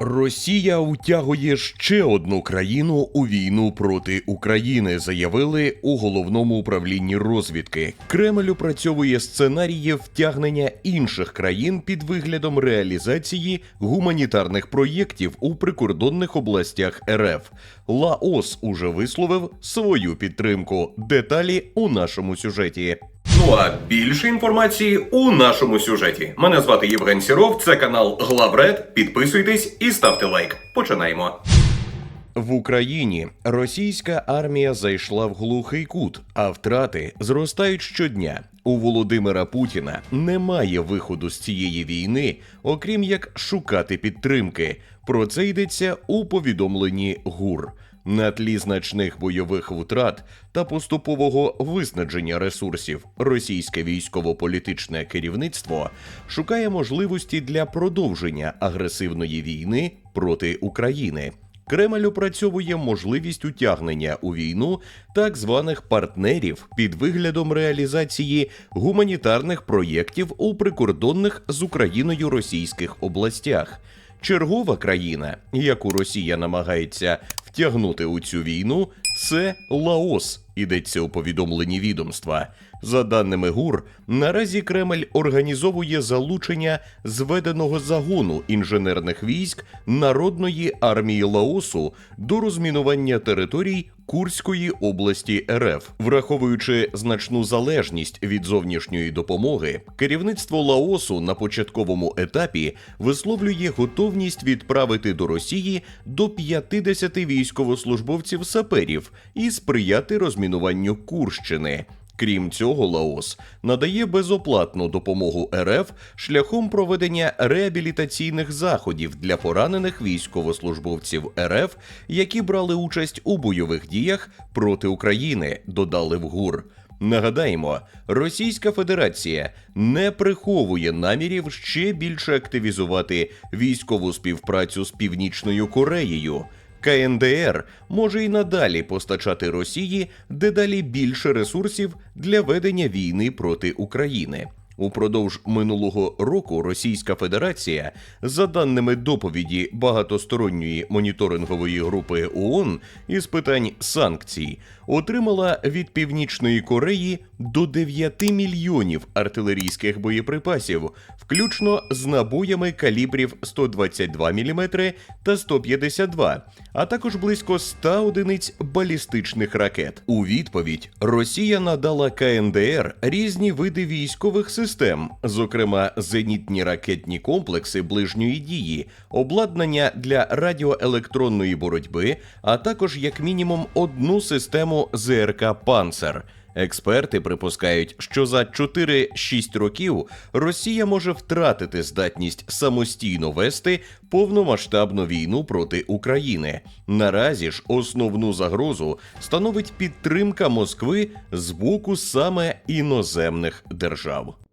Росія утягує ще одну країну у війну проти України, заявили у головному управлінні розвідки. Кремль опрацьовує сценарії втягнення інших країн під виглядом реалізації гуманітарних проєктів у прикордонних областях РФ. Лаос уже висловив свою підтримку. Деталі у нашому сюжеті. Ну а більше інформації у нашому сюжеті. Мене звати Євген Сіров. Це канал Главред. Підписуйтесь і ставте лайк. Починаємо. В Україні російська армія зайшла в глухий кут, а втрати зростають щодня. У Володимира Путіна немає виходу з цієї війни, окрім як шукати підтримки. Про це йдеться у повідомленні ГУР. На тлі значних бойових втрат та поступового виснаження ресурсів російське військово-політичне керівництво шукає можливості для продовження агресивної війни проти України. Кремль опрацьовує можливість утягнення у війну так званих партнерів під виглядом реалізації гуманітарних проєктів у прикордонних з Україною російських областях. Чергова країна, яку Росія намагається втягнути у цю війну, це Лаос. Йдеться у повідомленні відомства. За даними ГУР, наразі Кремль організовує залучення зведеного загону інженерних військ Народної армії Лаосу до розмінування територій Курської області РФ, враховуючи значну залежність від зовнішньої допомоги, керівництво Лаосу на початковому етапі висловлює готовність відправити до Росії до 50 військовослужбовців саперів і сприяти розмінуванню Курщини. Крім цього, Лаос надає безоплатну допомогу РФ шляхом проведення реабілітаційних заходів для поранених військовослужбовців РФ, які брали участь у бойових діях проти України, додали в ГУР. Нагадаємо, Російська Федерація не приховує намірів ще більше активізувати військову співпрацю з Північною Кореєю. КНДР може й надалі постачати Росії дедалі більше ресурсів для ведення війни проти України. Упродовж минулого року Російська Федерація, за даними доповіді багатосторонньої моніторингової групи ООН із питань санкцій, отримала від Північної Кореї до 9 мільйонів артилерійських боєприпасів, включно з набоями калібрів 122 мм та 152, а також близько 100 одиниць балістичних ракет. У відповідь Росія надала КНДР різні види військових систем, зокрема зенітні ракетні комплекси ближньої дії, обладнання для радіоелектронної боротьби, а також як мінімум одну систему ЗРК Панцер. Експерти припускають, що за 4-6 років Росія може втратити здатність самостійно вести повномасштабну війну проти України. Наразі ж основну загрозу становить підтримка Москви з боку саме іноземних держав.